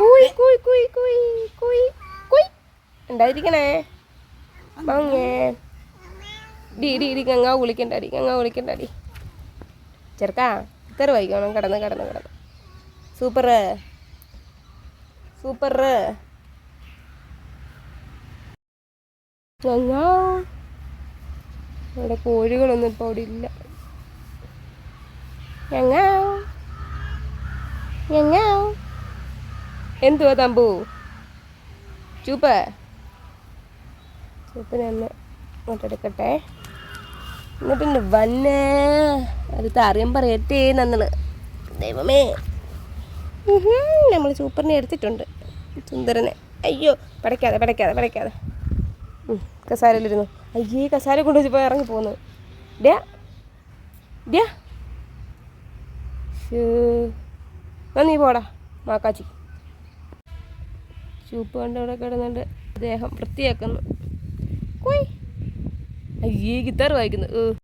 കുയ് കുയ് കുയ് കുയ് കുയ് കുയ്. ഉണ്ടായിരിക്കണേ. മങ്ങേ. ഡി ഡി ഡി ഗംഗാ വിളിക്കണ്ടാടി ഗംഗാ വിളിക്കണ്ടാടി ചെറുക്കാ ഇത്ര വൈകണം. കിടന്ന് കിടന്ന് കിടന്ന്. സൂപ്പർ. സൂപ്പർ. ഗംഗാ. ഇവിടെ കോഴികളൊന്നും ഇപ്പോൾ അവിടെ ഇല്ല. ഞങ്ങാ ഞങ്ങാ എന്തുവാ തമ്പു? ചൂപ്പ്. ചൂപ്പിനെ ഒന്ന് ഇങ്ങോട്ടെടുക്കട്ടെ. എന്നിട്ടുണ്ട് വന്നേ. അത് താറിയം പറയട്ടെ നന്നൾ. ദൈവമേ. നമ്മൾ സൂപ്പറിനെ എടുത്തിട്ടുണ്ട്. സുന്ദരനെ. അയ്യോ പടയ്ക്കാതെ പടയ്ക്കാതെ പടയ്ക്കാതെ. കസാരയിലിരുന്നു. അയ്യേ കസാര കൊണ്ട് വെച്ചപ്പോൾ ഇറങ്ങി പോന്നു. ഡ്യാ. ഡ്യാ. നീ പോടാ മാക്കാച്ചി. ചൂപ്പ് കണ്ട് അവിടെ കിടന്നുണ്ട്. ദേഹം വൃത്തിയാക്കുന്നു. കുയ്. അയ്യേ ഗിത്താർ വായിക്കുന്നു. ഏ